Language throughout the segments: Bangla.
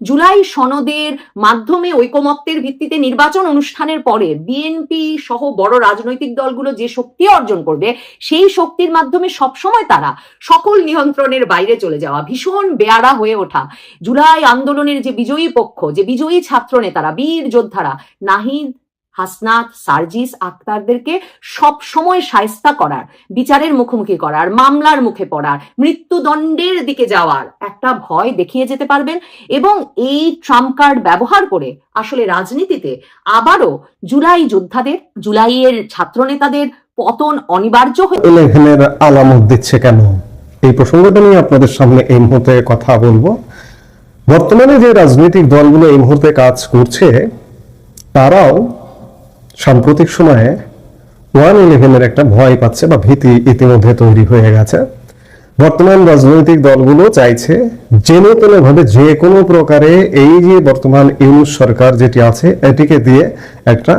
জুলাই সনদের মাধ্যমে ঐকমত্যের ভিত্তিতে নির্বাচন অনুষ্ঠানের পরে বিএনপি সহ বড় রাজনৈতিক দলগুলো যে শক্তি অর্জন করবে, সেই শক্তির মাধ্যমে সবসময় তারা সকল নিয়ন্ত্রণের বাইরে চলে যাওয়া ভীষণ বেয়ারা হয়ে ওঠা। জুলাই আন্দোলনের যে বিজয়ী পক্ষ, যে বিজয়ী ছাত্র নেতারা, বীর যোদ্ধারা, নাহিদ হাসনাত, সার্জিস আক্তারদেরকে সব সময় সায়স্তা করার, বিচারের মুখোমুখি করার, মামলার মুখে পড়ার, মৃত্যুদণ্ডের দিকে যাওয়ার একটা ভয় দেখিয়ে যেতে পারবেন এবং এই ট্রাম্প কার্ড ব্যবহার করে আসলে রাজনীতিতে আবারও জুলাই যোদ্ধাদের, জুলাইয়ের ছাত্রনেতাদের পতন অনিবার্য হয়ে আলামত দিচ্ছে কেন? এই প্রসঙ্গটা নিয়ে আপনাদের সামনে এই মুহূর্তে কথা বলব। বর্তমানে যে রাজনৈতিক দলগুলো এই মুহূর্তে কাজ করছে, তারাও সাম্প্রতিক সময়ে ওয়ান ইলেভেনের একটা ভয় পাচ্ছে বা ভীতি ইতিমধ্যে তৈরি হয়ে গেছে। বর্তমান রাজনৈতিক দলগুলো চাইছে জেনে তেনে ভাবে যে কোনো প্রকারে এই যে বর্তমান ইউনুস সরকার যেটি আছে, এটিকে দিয়ে একটা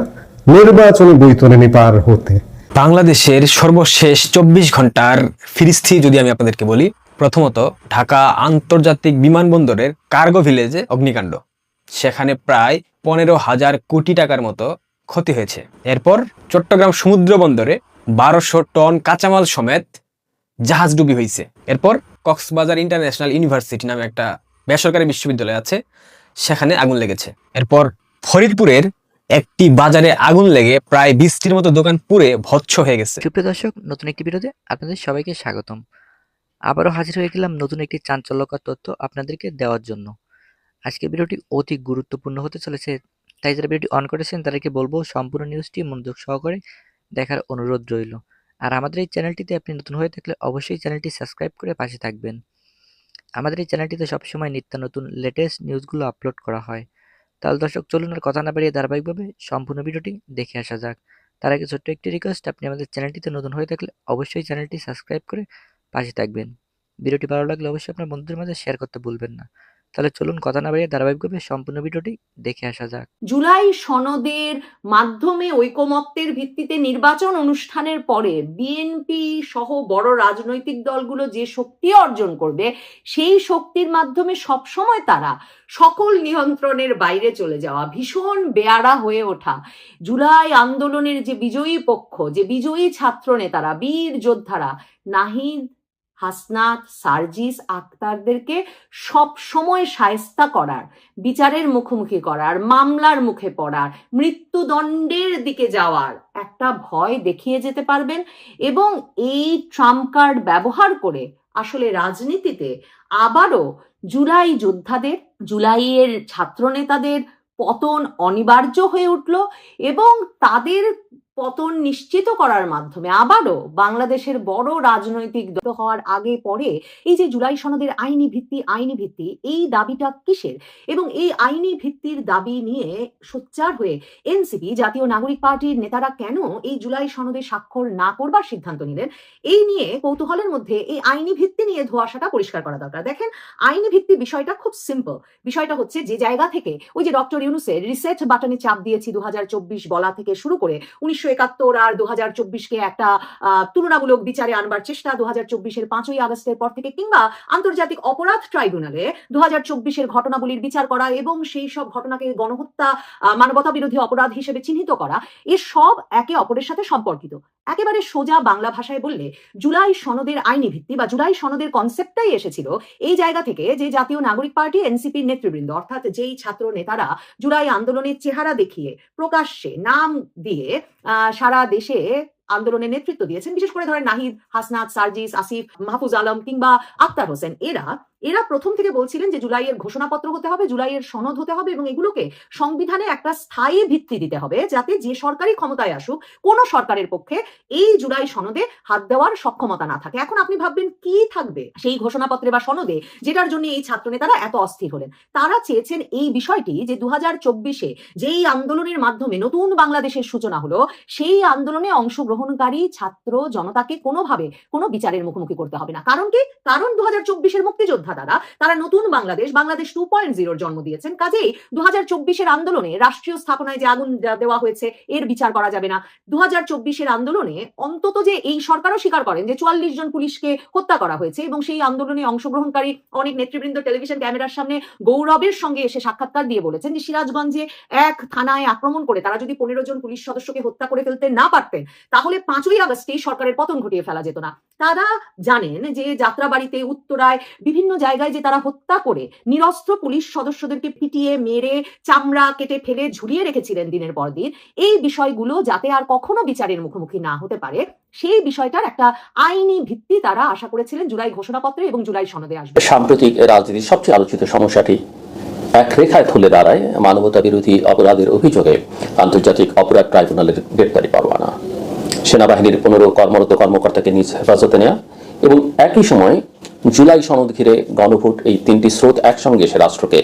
নির্বাচনী বৈতরণী পার হতে। বাংলাদেশের সর্বশেষ চব্বিশ ঘণ্টার ফিরিস্থি যদি আমি আপনাদেরকে বলি, প্রথমত ঢাকা আন্তর্জাতিক বিমানবন্দরের কার্গো ভিলেজে অগ্নিকাণ্ড। সেখানে প্রায় পনেরো হাজার কোটি টাকার মতো ক্ষতি হয়েছে। এরপর চট্টগ্রাম সমুদ্র বন্দরে বারোশো টন কাঁচামাল সমেত জাহাজ ডুবি হয়েছে। এরপর কক্সবাজার ইন্টারন্যাশনাল ইউনিভার্সিটি নামে একটা বেসরকারি বিশ্ববিদ্যালয় আছে, সেখানে আগুন লেগেছে। এরপর ফরিদপুরের একটি বাজারে আগুন লেগে প্রায় বিশটির মতো দোকান পুড়ে ভৎস হয়ে গেছে। সুপ্রিয় দর্শক, নতুন একটি ভিডিওতে আপনাদের সবাইকে স্বাগতম। আবারও হাজির হয়ে গেলাম নতুন একটি চাঞ্চল্যকর তথ্য আপনাদেরকে দেওয়ার জন্য। আজকের ভিডিওটি অতি গুরুত্বপূর্ণ হতে চলেছে তাই যারা ভিডিওটি অন করেছেন তাদেরকে বলব সম্পূর্ণ নিউজটি মনোযোগ সহকারে দেখার অনুরোধ রইল। আর আমাদের এই চ্যানেলটিতে আপনি নতুন হয়ে থাকলে অবশ্যই চ্যানেলটি সাবস্ক্রাইব করে পাশে থাকবেন। আমাদের এই চ্যানেলটিতে সবসময় নিত্য নতুন লেটেস্ট নিউজগুলো আপলোড করা হয়। তাহলে দর্শক, চলুন আর কথা না বাড়িয়ে ধারাবাহিকভাবে সম্পূর্ণ ভিডিওটি দেখে আসা যাক। তার আগে ছোট্ট একটি রিকোয়েস্ট আপনি আমাদের চ্যানেলটিতে নতুন হয়ে থাকলে অবশ্যই চ্যানেলটি সাবস্ক্রাইব করে পাশে থাকবেন। ভিডিওটি ভালো লাগলে অবশ্যই আপনার বন্ধুদের মাঝে শেয়ার করতে ভুলবেন না। তাহলে চলুন কথা না বাড়িয়ে ধারাবাহিকভাবে সম্পূর্ণ ভিডিওটি দেখে আসা যাক। জুলাই সনদের মাধ্যমে ঐকমত্যের ভিত্তিতে নির্বাচন অনুষ্ঠানের পরে বিএনপি সহ বড় রাজনৈতিক দলগুলো যে শক্তি অর্জন করবে, সেই শক্তির মাধ্যমে সবসময় তারা সকল নিয়ন্ত্রণের বাইরে চলে যাওয়া, ভীষণ বেয়ারা হয়ে ওঠা। জুলাই আন্দোলনের যে বিজয়ী পক্ষ, যে বিজয়ী ছাত্র নেতারা বীর যোদ্ধারা, নাহিদ হাসনাত, সার্জিস আক্তারদেরকে সব সময় সায়স্তা করার, বিচারের মুখোমুখি করার, মামলার মুখে পড়ার, মৃত্যুদণ্ডের দিকে যাওয়ার একটা ভয় দেখিয়ে যেতে পারবেন এবং এই ট্রাম্প কার্ড ব্যবহার করে আসলে রাজনীতিতে আবারও জুলাই যোদ্ধাদের, জুলাইয়ের ছাত্রনেতাদের পতন অনিবার্য হয়ে উঠল এবং তাদের পতন নিশ্চিত করার মাধ্যমে আবারও বাংলাদেশের বড় রাজনৈতিক দল হওয়ার আগে পরে এই যে জুলাই সনদের আইনি ভিত্তি আইনি ভিত্তি, এই দাবিটা কিসের? এবং এই আইনি ভিত্তির দাবি নিয়ে সোচ্চার হয়ে এনসিপি, জাতীয় নাগরিক পার্টির নেতারা কেন এই জুলাই সনদে স্বাক্ষর না করবার সিদ্ধান্ত নিলেন? এই নিয়ে কৌতূহলের মধ্যে এই আইনি ভিত্তি নিয়ে ধোয়াশাটা পরিষ্কার করা দরকার। দেখেন, আইনি ভিত্তি বিষয়টা খুব সিম্পল বিষয়টা হচ্ছে যে জায়গা থেকে ওই যে ডক্টর ইউনুসের রিসেট বাটনে চাপ দিয়েছি দু হাজার চব্বিশ বলা থেকে শুরু করে উনিশশো একাত্তর আর দু হাজার চব্বিশকে একটা তুলনামূলক বিচারে আনবার চেষ্টা দু হাজার চব্বিশের পাঁচই আগস্টের পর থেকে কিংবা আন্তর্জাতিক অপরাধ ট্রাইব্যুনালে দু হাজার চব্বিশের ঘটনাগুলির বিচার করা এবং সেই সব ঘটনাকে গণহত্যা মানবতা বিরোধী অপরাধ হিসেবে চিহ্নিত করা এসব সব একে অপরের সাথে সম্পর্কিত। একেবারে সোজা বাংলা ভাষায় বললে জুলাই সনদের আইনি ভিত্তি বা জুলাই সনদের কনসেপ্টটাই এসেছিল। এই জায়গা থেকে যে জাতীয় নাগরিক পার্টি এনসিপির নেতৃবৃন্দ অর্থাৎ যেই ছাত্র নেতারা জুলাই আন্দোলনের চেহারা দেখিয়ে, প্রকাশ্যে নাম দিয়ে সারা দেশে আন্দোলনে নেতৃত্ব দিয়েছেন, বিশেষ করে ধরেন নাহিদ, হাসনাত, সার্জিস, আসিফ, মাহফুজ আলম কিংবা আক্তার হোসেন, এরা এরা প্রথম থেকে বলছিলেন যে জুলাইয়ের ঘোষণাপত্র হতে হবে, জুলাইয়ের সনদ হতে হবে এবং এগুলোকে সংবিধানে একটা স্থায়ী ভিত্তি দিতে হবে যাতে যে সরকারি ক্ষমতায় আসুক, কোনো সরকারের পক্ষে এই জুলাই সনদে হাত দেওয়ার সক্ষমতা না থাকে। এখন আপনি ভাববেন কি থাকবে সেই ঘোষণাপত্রে বা সনদে যেটার জন্য এই ছাত্রনেতারা এত অস্থির হলেন? তারা চেয়েছেন এই বিষয়টি যে দু হাজার চব্বিশে যেই আন্দোলনের মাধ্যমে নতুন বাংলাদেশের সূচনা হলো, সেই আন্দোলনে অংশগ্রহণকারী ছাত্র জনতাকে কোনোভাবে কোনো বিচারের মুখোমুখি করতে হবে না। কারণ কি? কারণ দু হাজার চব্বিশের মুক্তিযোদ্ধা তারা তারা নতুন বাংলাদেশ বাংলাদেশ টু পয়েন্ট জিরোর জন্ম দিয়েছেন। কাজেই দু হাজার চব্বিশের আন্দোলনে রাষ্ট্রীয় স্থাপনায় যে আগুন দেওয়া হয়েছে, এর বিচার করা যাবে না। দু হাজার চব্বিশের আন্দোলনে অন্তত যে এই সরকারও স্বীকার করেন যে চুয়াল্লিশ জন পুলিশকে হত্যা করা হয়েছে এবং সেই আন্দোলনে অংশগ্রহণকারী অনেক নেতৃবৃন্দ টেলিভিশন ক্যামেরার সামনে গৌরবের সঙ্গে এসে সাক্ষাৎকার দিয়ে বলেছেন যে সিরাজগঞ্জে এক থানায় আক্রমণ করে তারা যদি পনেরো জন পুলিশ সদস্যকে হত্যা করে ফেলতে না পারতেন, তাহলে পাঁচই আগস্টেই সরকারের পতন ঘটিয়ে ফেলা যেত না। তারা জানেন যে যাত্রাবাড়িতে, উত্তরায় বিভিন্ন জায়গায় যে তারা হত্যা করে, নিরস্ত্র পুলিশ সদস্যদেরকে পিটিয়ে, মেরে, চামড়া কেটে ফেলে ঝুলিয়ে রেখেছিলেন দিনের পর দিন। এই বিষয়গুলো যাতে আর কখনো বিচারের মুখোমুখি না হতে পারে, সেই বিষয়টার একটা আইনি ভিত্তি তারা আশা করেছিলেন জুলাই ঘোষণাপত্রে এবং জুলাই সনদে আসবে। সাম্প্রতিক রাজনীতির সবচেয়ে আলোচিত সমস্যাটি, এক রেখায় তুলে দাঁড়ায় মানবতা বিরোধী অপরাধের অভিযোগে আন্তর্জাতিক অপরাধ ট্রাইব্যুনালের গ্রেপ্তারি পরোয়ানা। সেনাবাহিনীর পনেরো কর্মরত কর্মকর্তাকে নিজ হেফাজতে নেওয়া এবং একই সময় জুলাই সনদ ঘিরে গণভোট এই তিনটি স্রোত একসঙ্গে এসে রাষ্ট্রকে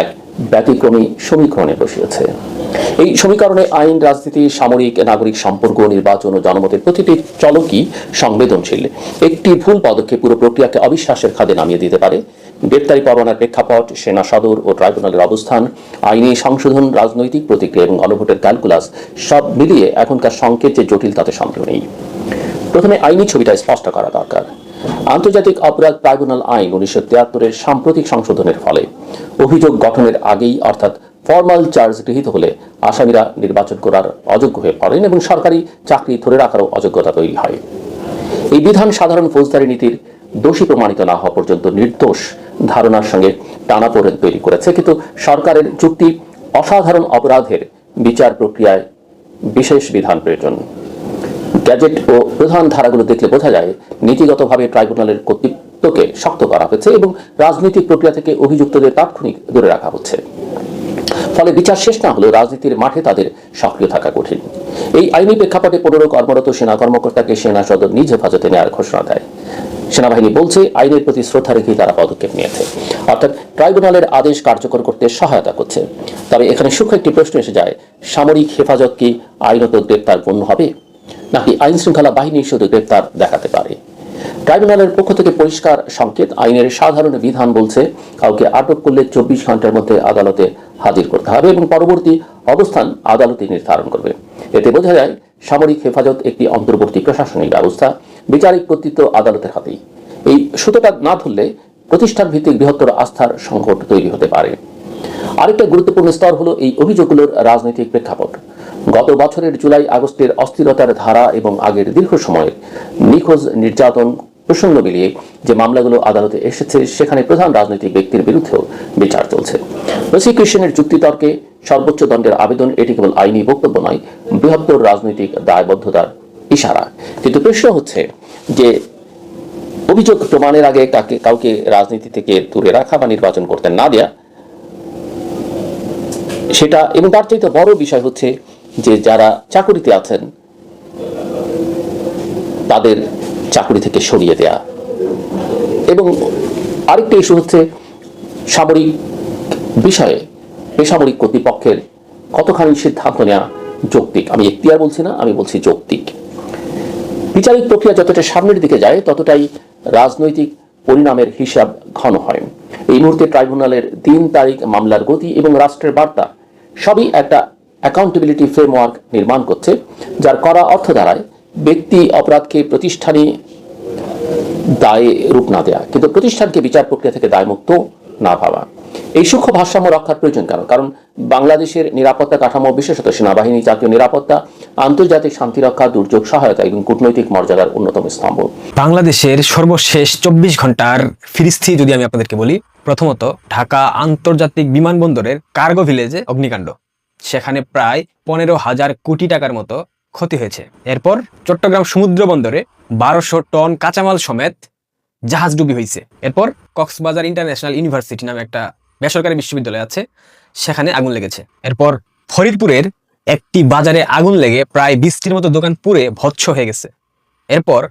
এক ব্যতিক্রমী সমীকরণে বসিয়েছে। এই সমীকরণে আইন, রাজনীতি, সামরিক, নাগরিক সম্পর্ক, নির্বাচন ও জনমতের প্রতিটি চলকই সংবেদনশীল। একটি ভুল পদক্ষেপ পুরো প্রক্রিয়াকে অবিশ্বাসের খাদে নামিয়ে দিতে পারে। গ্রেপ্তারি পরোয়ানার প্রেক্ষাপট, সেনা সদর ও ট্রাইব্যুনালের অবস্থান, আইনি সংশোধন, রাজনৈতিক প্রতিক্রিয়া এবং গণভোটের ক্যালকুলাস সব মিলিয়ে এখনকার সংকেত যে জটিল তাতে সন্দেহ নেই। প্রথমে আইনি ছবিটা স্পষ্ট করা দরকার। আন্তর্জাতিক অপরাধ ট্রাইব্যুনাল আইন উনিশশো তিয়াত্তরের সাম্প্রতিক সংশোধনের ফলে অভিযোগ গঠনের আগেই, অর্থাৎ ফর্মাল চার্জ গৃহীত হলে আসামিরা নির্বাচন করার অযোগ্য হয়ে পড়েন এবং সরকারি চাকরি ধরে রাখারও অযোগ্যতা তৈরি হয়। এই বিধান সাধারণ ফৌজদারি নীতির দোষী প্রমাণিত না হওয়া পর্যন্ত নির্দোষ ধারণার সঙ্গে টানাপোড়েন তৈরি করেছে, কিন্তু সরকারের যুক্তি অসাধারণ অপরাধের বিচার প্রক্রিয়ায় বিশেষ বিধান প্রয়োজন। গ্যাজেট ও প্রধান ধারাগুলো দেখলে বোঝা যায়, নীতিগতভাবে ট্রাইব্যুনালের কর্তৃত্বকে শক্ত করা হয়েছে এবং রাজনৈতিক প্রক্রিয়া থেকে অভিযুক্তদের তাৎক্ষণিক দূরে রাখা হচ্ছে। ফলে বিচার শেষ না হলেও রাজনীতির মাঠে তাদের সক্রিয় থাকা কঠিন। এই আইনি প্রেক্ষাপটে পনেরো কর্মরত সেনা কর্মকর্তাকে সেনা সদর নিজ হেফাজতে নেওয়ার ঘোষণা দেয়। সেনাবাহিনী বলছে, আইনের প্রতি শ্রদ্ধা রেখেই তারা পদক্ষেপ নিয়েছে। অর্থাৎ ট্রাইব্যুনালের আদেশ কার্যকর করতে সহায়তা করছে। তবে এখানে সূক্ষ্ম একটি প্রশ্ন এসে যায়, সামরিক হেফাজত কি আইনত গ্রেপ্তার গণ্য হবে? নাকি আইন শৃঙ্খলা বাহিনী শুধু গ্রেপ্তার দেখাতে পারে? ট্রাইব্যুনালের পক্ষ থেকে পরিষ্কার সংকেত, আইনের সাধারণ বিধান বলছে, কাউকে আটক করলে চব্বিশ ঘণ্টার মধ্যে আদালতে হাজির করতে হবে এবং পরবর্তী অবস্থান আদালতে নির্ধারণ করবে। এতে বোঝা যায়, সামরিক হেফাজত একটি অন্তর্বর্তী প্রশাসনিক ব্যবস্থা, বিচারিক কর্তৃত্ব আদালতের হাতেই। এই সুতোটা না ধরলে প্রতিষ্ঠান ভিত্তিক বৃহত্তর আস্থার সংকট তৈরি হতে পারে। আরেকটা গুরুত্বপূর্ণ স্তর হলো এই অভিযোগগুলোর রাজনৈতিক প্রেক্ষাপট। গত বছরের জুলাই আগস্টের অস্থিরতার ধারা এবং আগের দীর্ঘ সময়ের নিখোঁজ নির্যাতন প্রসঙ্গ মিলিয়ে যে মামলাগুলো আদালতে এসেছে, সেখানে প্রধান রাজনৈতিক ব্যক্তির বিরুদ্ধেও বিচার চলছে। প্রসিকিউশনের যুক্তিতর্কে সর্বোচ্চ দণ্ডের আবেদন এটি কেবল আইনি বক্তব্য নয়, বৃহত্তর রাজনৈতিক দায়বদ্ধতার ইশারা। কিন্তু প্রশ্ন হচ্ছে যে, অভিযোগ প্রমাণের আগে কাকে, কাউকে রাজনীতি থেকে দূরে রাখা বা নির্বাচন করতে না দেয়া, সেটা, এবং তার চাইতে বড় বিষয় হচ্ছে যে যারা চাকুরিতে আছেন, তাদের চাকুরি থেকে সরিয়ে দেয়া। এবং আরেকটা ইস্যু হচ্ছে সামরিক বিষয়ে, বেসামরিক কর্তৃপক্ষের কতখানি সিদ্ধান্ত নেওয়া যৌক্তিক। আমি এখতিয়ার বলছি না, আমি বলছি যৌক্তিক। বিচারিক প্রক্রিয়া যতটা সামনের দিকে যায়, ততটাই রাজনৈতিক পরিণামের হিসাব ঘন হয়। এই মুহূর্তে ট্রাইব্যুনালের দিন তারিখ মামলার গতি এবং রাষ্ট্রের বার্তা, সবই একটা অ্যাকাউন্টেবিলিটি ফ্রেমওয়ার্ক নির্মাণ করছে, যার করা অর্থ দ্বারায় ব্যক্তি অপরাধকে প্রতিষ্ঠানে দায়ে রূপ না দেয়া, কিন্তু প্রতিষ্ঠানকে বিচার প্রক্রিয়া থেকে দায়মুক্ত না ভাবা। এই সূক্ষ্ম ভারসাম্য রক্ষার প্রয়োজন কেন কারণ বাংলাদেশের নিরাপত্তা কাঠামো, বিশেষত সেনাবাহিনী, জাতীয় নিরাপত্তা, আন্তর্জাতিক শান্তিরক্ষা দুর্যোগ সহায়তা এবং কূটনৈতিক মর্যাদার অন্যতম স্তম্ভ। বাংলাদেশের সর্বশেষ চব্বিশ ঘণ্টার ফিরিস্থি যদি আমি আপনাদেরকে বলি, প্রথমত ঢাকা আন্তর্জাতিক বিমানবন্দরের কার্গো ভিলেজে অগ্নিকাণ্ড। সেখানে প্রায় পনেরো হাজার কোটি টাকার মতো ক্ষতি হয়েছে। এরপর চট্টগ্রাম সমুদ্র বন্দরে বারোশো টন কাঁচামাল সমেত জাহাজ ডুবি হয়েছে। এরপর কক্সবাজার ইন্টারন্যাশনাল ইউনিভার্সিটি নামে একটা বেসরকারি বিশ্ববিদ্যালয় আছে, সেখানে আগুন লেগেছে। এরপর ফরিদপুরের একটি বাজারে আগুন লেগে প্রায় বিশটির মতো দোকান পুড়ে ভৎস হয়ে গেছে। এরপর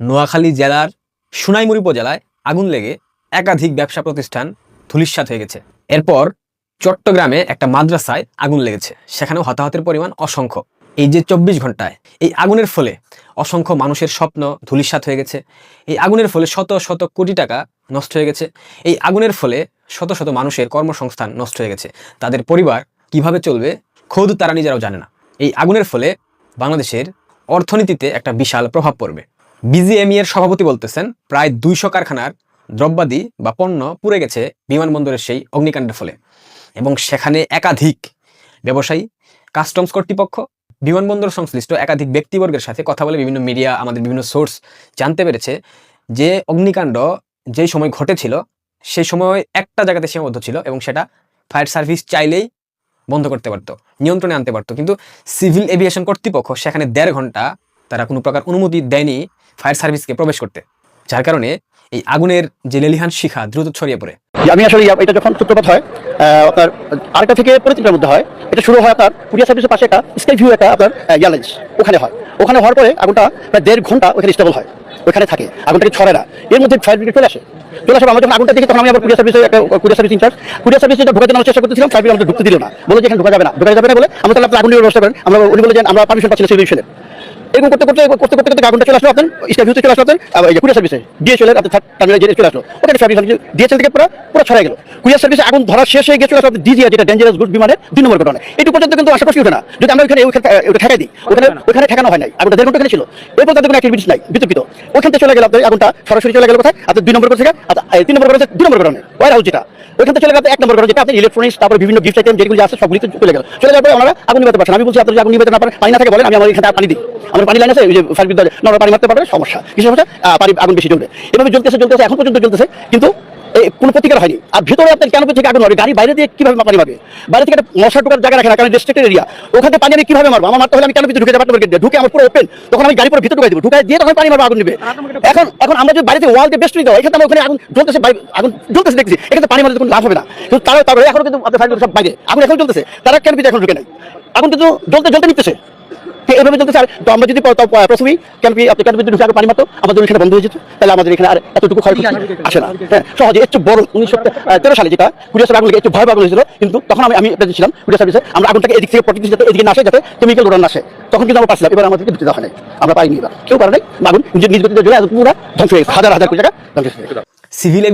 নোয়াখালী জেলার সুনাইমুড়ি উপজেলায় আগুন লেগে একাধিক ব্যবসা প্রতিষ্ঠান ধুলিস্বাত হয়ে গেছে। এরপর চট্টগ্রামে একটা মাদ্রাসায় আগুন লেগেছে। সেখানেও হতাহতের পরিমাণ অসংখ্য। এই যে চব্বিশ ঘন্টায় এই আগুনের ফলে অসংখ্য মানুষের স্বপ্ন ধূলিসাৎ হয়ে গেছে। এই আগুনের ফলে শত শত কোটি টাকা নষ্ট হয়ে গেছে। এই আগুনের ফলে শত শত মানুষের কর্মসংস্থান নষ্ট হয়ে গেছে। তাদের পরিবার কীভাবে চলবে খোদ তারা নিজেরাও জানে না। এই আগুনের ফলে বাংলাদেশের অর্থনীতিতে একটা বিশাল প্রভাব পড়বে। বিজিএমই এর সভাপতি বলতেছেন, প্রায় দুইশো কারখানার দ্রব্যাদি বা পণ্য পুড়ে গেছে বিমানবন্দরের সেই অগ্নিকাণ্ডের ফলে। এবং সেখানে একাধিক ব্যবসায়ী কাস্টমস কর্তৃপক্ষ, বিমানবন্দর সংশ্লিষ্ট একাধিক ব্যক্তিবর্গের সাথে কথা বলে বিভিন্ন মিডিয়া আমাদের বিভিন্ন সোর্স জানতে পেরেছে যে অগ্নিকাণ্ড যেই সময় ঘটেছিল সেই সময় একটা জায়গাতে সীমাবদ্ধ ছিল এবং সেটা ফায়ার সার্ভিস চাইলেই বন্ধ করতে পারতো, নিয়ন্ত্রণে আনতে পারতো। কিন্তু সিভিল এভিয়েশন কর্তৃপক্ষ সেখানে দেড় ঘণ্টা তারা কোনো প্রকার অনুমতি দেয়নি ফায়ার সার্ভিসকে প্রবেশ করতে। যার কারণে এই আগুনের যে লেলিহান শিখা দ্রুত ছড়িয়ে পড়ে। আমি আসলে এটা যখন সূত্রপাত হয় আপনার আরেকটা থেকে পরে তিনটার মধ্যে হয়, এটা শুরু হয় আপনার কুরিয়ার সার্ভিসের পাশে একটা স্কাই ভিউ একটা আপনার ইয়ালেন্স ওখানে হয়। ওখানে হওয়ার পরে আগুনটা প্রায় দেড় ঘণ্টা ওখানে স্টেবল হয়। ওখানে থাকে। আগুনটাকে ছড়ে না। এর মধ্যে ফায়ার ব্রিগেড চলে আসে। চলে আসে আমরা যখন আগুনটা দেখি, তখন আমি আবার কুরিয়ার সার্ভিসে একটা কুরিয়ার সার্ভিস ইনচার্জ কুরিয়ার সার্ভিসে ঢোকাতে আমরা চেষ্টা করতেছিলাম ফায়ার ব্রিগেড ঢুকতে দিল না। বলে যে এখানে ঢোকা যাবে না। ঢোকা যাবে না বলে আমরা তাহলে আপনার আগুনের ব্যবস্থা করেন। আমরা উনি বলে যে আমরা পারমিশন পাচ্ছি সিভিল এরকম করতে করতে করতে করতে করতে আগুনটা চলে আসলো আপনার স্টাফিউতে চলে আসলো আপনার এই কুরিয়ার সার্ভিসে। এর আপনার টার্মিনাল যে চলে আসলো। ওখানে সার্ভিস থেকে পুরো পুরো ছড়াই গেল। কুরিয়ার সার্ভিসে আগুন ধরা শেষ হয়ে গেছিল আপনার ডিজিআর যেটা ডেঞ্জারাস গুড বিমানের দুই নম্বর ঘটনা এটুকু পর্যন্ত কিন্তু আশেপাশে ওঠে না। যদি আমরা ওখানে ওখানে ওটা ঠেকাই দিই ওখানে ওখানে ঠেকানো। হয় নাই। আগুনটা দেড় ঘণ্টা ওখানে ছিল। এরপর তাদের কোনো অ্যাক্টিভিটিস নাই বিতর্কিত। ওখান থেকে চলে গেল আপনার আগুনটা সরাসরি চলে গেল কোথায়? আপনার দুই নম্বর থেকে আপনার, তিন নম্বর দুই নম্বর কারণে ওয়ার হাউস যেটা। ওইখান থেকে চলে গেল এক নম্বর কারণ যেটা আপনার ইলেকট্রনিক্স তারপর বিভিন্ন গিফট আইটেম যেগুলো আছে সবগুলি চলে গেল। চলে যাওয়ার পরে ওনারা আগুন নিবাতে পারছেন। আমি বলছি আপনার আগুন নিবাতে না পারেন পানি না থাকে বলেন আমি আমার এখানে পানি দিই। আমার পানি লাইন আছে ওই যে ফায়ার বিদ্যালয় নর্মাল পানি মারতে পারবে সমস্যা। কিছু সমস্যা? পানি আগুন বেশি জ্বলবে। এভাবে জ্বলতেছে জ্বলতেছে এখন পর্যন্ত জ্বলতেছে কিন্তু এই কোনো প্রতিকার হয়নি। আর ভিতরে আপনার কেন থেকে আগুন হবে? গাড়ি বাইরে দিয়ে কীভাবে পানি মারবে? বাইরে থেকে একটা মশা ঢোকার জায়গা রাখে না কারণ রেস্ট্রিক্টেড এরিয়া ওখান থেকে পানি আমি কীভাবে মারবো? আমার মারতে হলে আমি কেন ভিতরে ঢুকে যাব? আপনার দিয়ে ঢুকে আমার পুরো ওপেন তখন আমি গাড়ি পুরো ভিতরে ঢুকাই দেবো। ঢুকাই দিয়ে তখন পানি মারবো আগুন নেবে। এখন এখন আমরা যদি বাড়িতে ওয়াল দিয়ে বেস্ট দেওয়া এখানে আমরা ওখানে আগুন জ্বলতেছে আগুন জ্বলতেছে দেখছি। এখানে পানি মারতে কোনো লাভ হবে না। কিন্তু তারা তারপরে এখনও কিন্তু আপনার সব বাইরে। আগুন এখন জ্বলতেছে। তারা কেন ভিতরে এখন ঢুকে নাই? আগুন কিন্তু জ্বলতে জ্বলতে নিতেছে। এভাবে চলতেছে। আর তো আমরা যদি প্রথমেই ক্যাম্পি আপনি ক্যাম্পি যদি ঢুকে আগে পানি মারতো আমাদের এখানে বন্ধ হয়ে যেত। তাহলে আমাদের এখানে আর এতটুকু ক্ষয়ক্ষতি আসে না। হ্যাঁ সহজে একটু বড় উনিশশো তেরো সালে যেটা কুড়িয়া সালে আগুন লেগে একটু ভয় আগুন হয়েছিল। কিন্তু তখন আমি আমি আপনাদের ছিলাম কুড়িয়া সার্ভিসে। আমরা আগুনটাকে এদিক থেকে প্রতিদিন যাতে এদিকে না আসে যাতে কেমিক্যাল উড়ান না আসে। তখন কিন্তু আমরা পাচ্ছিলাম এবার আমাদেরকে ঢুকতে দেওয়া হয় আমরা পাইনি এবার। কেউ পারে নাই আগুন নিজের নিজ গতিতে জ্বলে পুরো ধ্বংস হয়ে গেছে। হাজার হাজার কোটি টাকা ধ্বংস হয়ে গেছে। সিভিল